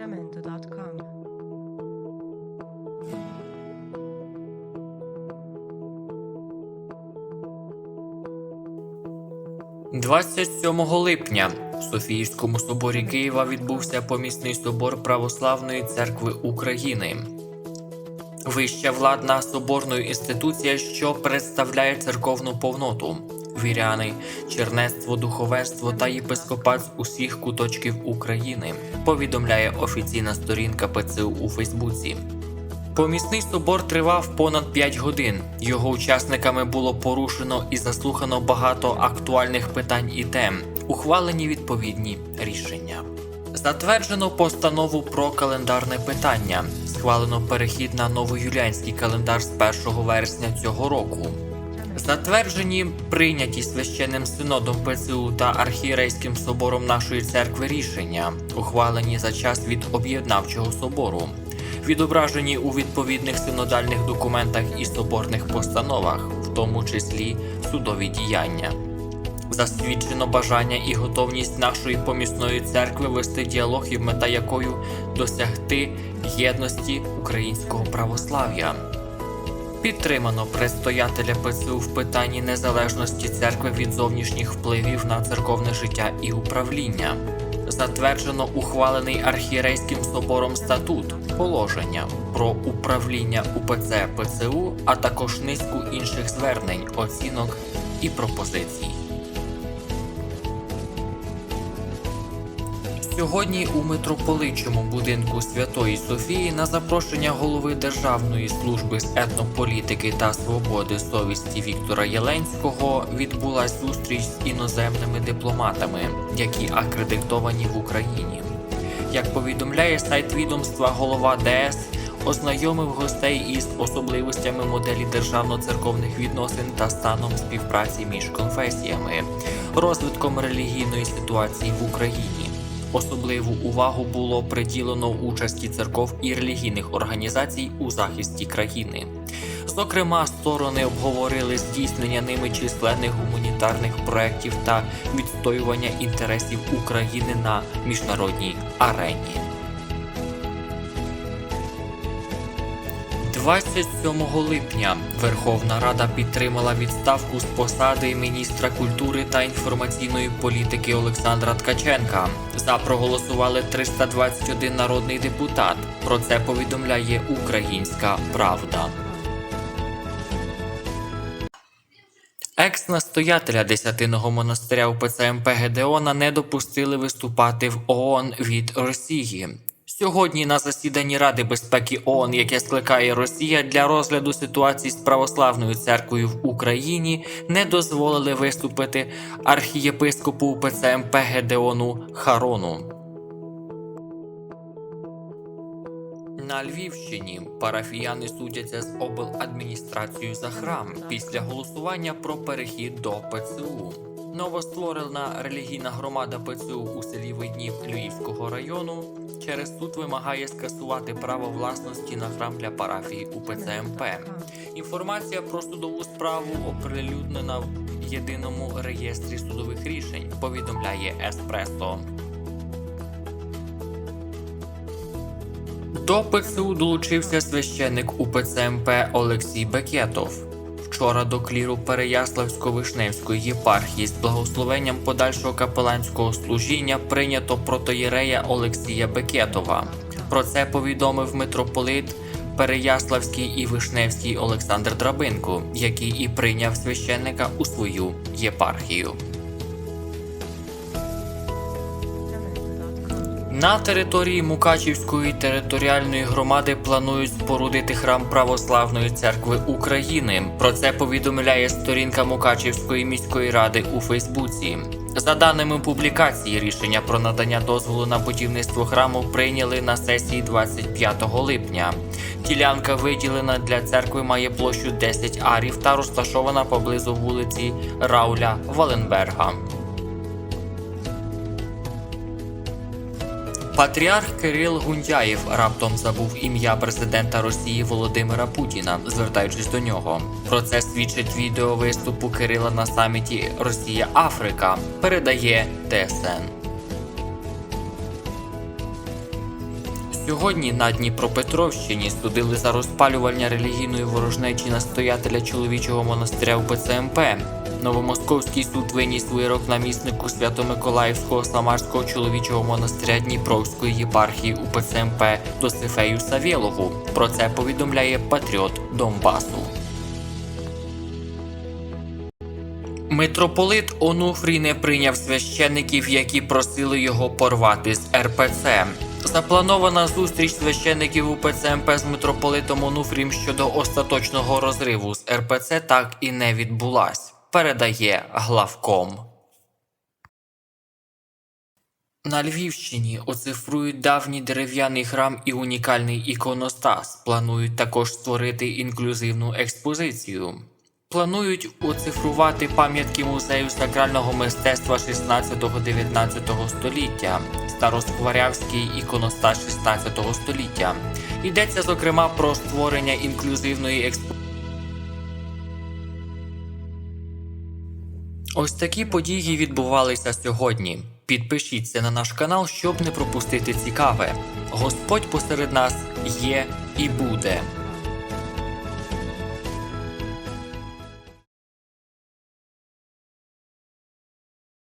Jamendo.com. 27 липня в Софіївському соборі Києва відбувся помісний собор Православної церкви України. Вища владна соборна інституція, що представляє церковну повноту, віряни, чернецтво, духовенство та єпископат з усіх куточків України, повідомляє офіційна сторінка ПЦУ у Фейсбуці. Помісний собор тривав понад 5 годин. Його учасниками було порушено і заслухано багато актуальних питань і тем, ухвалені відповідні рішення. Затверджено постанову про календарне питання. Схвалено перехід на новоюліанський календар з 1 вересня цього року. Затверджені прийняті священним синодом ПЦУ та архієрейським собором нашої церкви рішення, ухвалені за час від об'єднавчого собору, відображені у відповідних синодальних документах і соборних постановах, в тому числі судові діяння. Засвідчено бажання і готовність нашої помісної церкви вести діалог, і мета якою досягти єдності українського православ'я. Підтримано предстоятеля ПЦУ в питанні незалежності церкви від зовнішніх впливів на церковне життя і управління. Затверджено ухвалений архієрейським собором статут, положення про управління УПЦ ПЦУ, а також низку інших звернень, оцінок і пропозицій. Сьогодні у митрополичому будинку Святої Софії на запрошення голови Державної служби з етнополітики та свободи совісті Віктора Єленського відбулась зустріч з іноземними дипломатами, які акредитовані в Україні. Як повідомляє сайт відомства голова ДС, ознайомив гостей із особливостями моделі державно-церковних відносин та станом співпраці між конфесіями, розвитком релігійної ситуації в Україні. Особливу увагу було приділено участі церков і релігійних організацій у захисті країни. Зокрема, сторони обговорили здійснення ними численних гуманітарних проєктів та відстоювання інтересів України на міжнародній арені. 27 липня Верховна Рада підтримала відставку з посади міністра культури та інформаційної політики Олександра Ткаченка. За проголосували 321 народний депутат. Про це повідомляє Українська Правда. Екс-настоятеля десятиного монастиря УПЦ МП Гедеона не допустили виступати в ООН від Росії. Сьогодні на засіданні Ради безпеки ООН, яке скликає Росія для розгляду ситуації з православною церквою в Україні, не дозволили виступити архієпископу УПЦ Гедеону Харону. На Львівщині парафіяни судяться з обладміністрацією за храм після голосування про перехід до ПЦУ. Новостворена релігійна громада ПЦУ у селі Виднів Львівського району через суд вимагає скасувати право власності на храм для парафії УПЦ МП. Інформація про судову справу оприлюднена в єдиному реєстрі судових рішень. Повідомляє Еспресо. До ПЦУ долучився священник УПЦ МП Олексій Бекетов. Вчора до кліру Переяславсько-Вишневської єпархії з благословенням подальшого капеланського служіння прийнято протоєрея Олексія Бекетова. Про це повідомив митрополит Переяславський і Вишневський Олександр Драбинко, який і прийняв священника у свою єпархію. На території Мукачівської територіальної громади планують спорудити храм Православної церкви України. Про це повідомляє сторінка Мукачівської міської ради у Фейсбуці. За даними публікації, рішення про надання дозволу на будівництво храму прийняли на сесії 25 липня. Ділянка виділена для церкви має площу 10 арів та розташована поблизу вулиці Рауля Валенберга. Патріарх Кирил Гундяєв раптом забув ім'я президента Росії Володимира Путіна, звертаючись до нього. Про це свідчить відео виступу Кирила на саміті Росія Африка. Передає ТСН. Сьогодні на Дніпропетровщині судили за розпалювання релігійної ворожнечі настоятеля чоловічого монастиря УПЦ МП. Новомосковський суд виніс вирок наміснику Свято-Миколаївського Самарського чоловічого монастиря Дніпровської єпархії УПЦ МП Досифею Савєлову. Про це повідомляє Патріот Донбасу. Митрополит Онуфрій не прийняв священиків, які просили його порвати з РПЦ. Запланована зустріч священиків УПЦ МП з митрополитом Онуфрієм щодо остаточного розриву з РПЦ так і не відбулась. Передає главком. На Львівщині оцифрують давній дерев'яний храм і унікальний іконостас. Планують також створити інклюзивну експозицію. Планують оцифрувати пам'ятки музею сакрального мистецтва 16-19 століття, Староскворявський іконостас 16 століття. Йдеться зокрема про створення інклюзивної експозиції. Ось такі події відбувалися сьогодні. Підпишіться на наш канал, щоб не пропустити цікаве. Господь посеред нас є і буде.